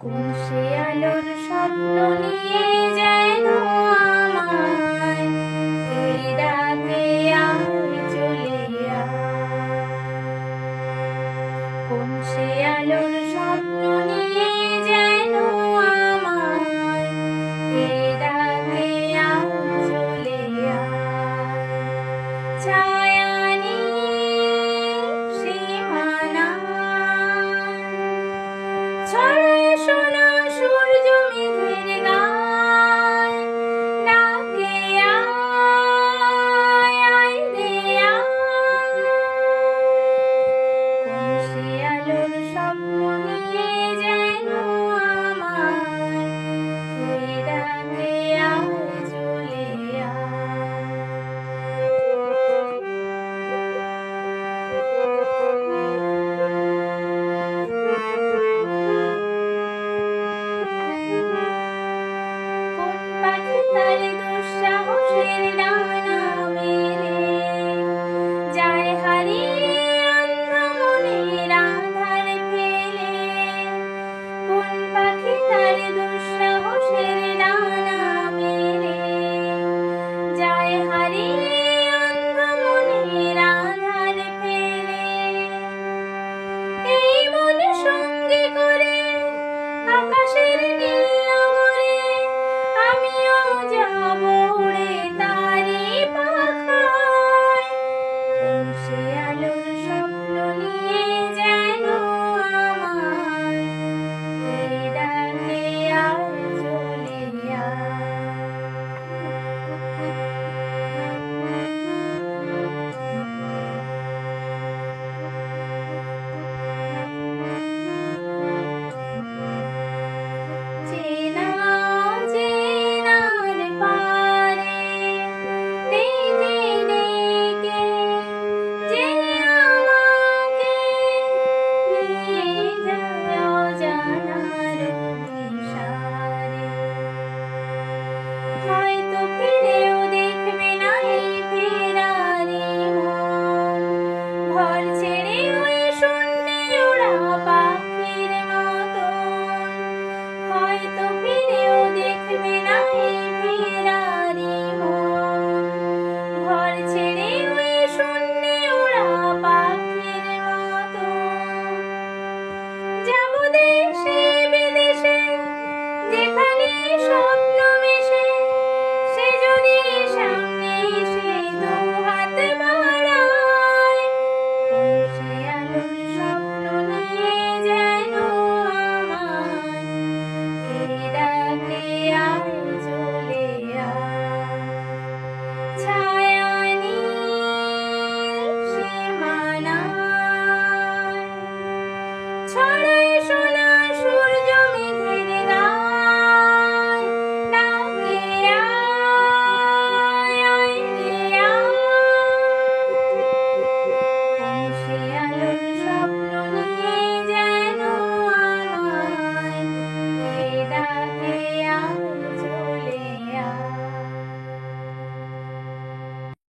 কোন সে আলোর স্বপ্ন নিয়ে যেন আমায়? তুই রাতে আমি চলে কোন সে আলোর স্বপ্ন কি করে আকাশের নীল name.